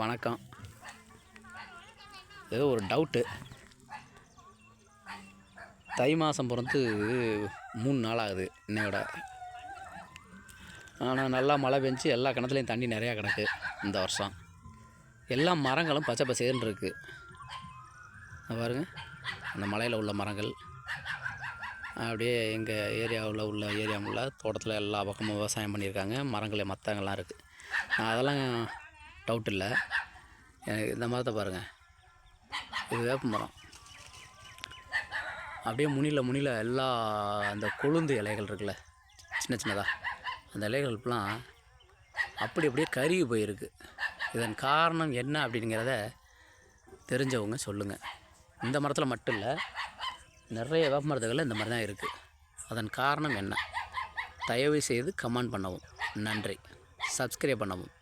வணக்கம். ஏதோ ஒரு டவுட்டு தை மாதம் பிறந்து மூணு நாள் ஆகுது என்னையோட. ஆனால் நல்லா மழை பெஞ்சு எல்லா கிணத்துலையும் தண்ணி நிறையா கிடக்கு இந்த வருஷம். எல்லா மரங்களும் பச்சை பசேர்னு இருக்குது பாருங்க. அந்த மலையில் உள்ள மரங்கள். அப்படியே எங்கள் ஏரியாவில் உள்ள ஏரியா தோட்டத்தில் எல்லா பக்கமும் விவசாயம் பண்ணியிருக்காங்க. மரங்கள் மத்தங்கள்லாம் இருக்குது அதெல்லாம் டவுட் இல்லை. எனக்கு இந்த மரத்தை பாருங்கள் இது வேப்ப மரம். அப்படியே முனியில் முனியில் எல்லா அந்த கொழுந்து இலைகள் இருக்குல்ல சின்ன சின்னதாக அந்த இலைகளுக்கெலாம் அப்படி அப்படியே கருகி போயிருக்கு. இதன் காரணம் என்ன அப்படிங்கிறத தெரிஞ்சவங்க சொல்லுங்கள் இந்த மரத்தில் மட்டும் இல்லை நிறைய வேப்ப மரத்துகளில் இந்த மாதிரி தான் இருக்குது அதன் காரணம் என்ன? தயவு செய்து கமெண்ட் பண்ணவும். நன்றி. சப்ஸ்கிரைப் பண்ணவும்.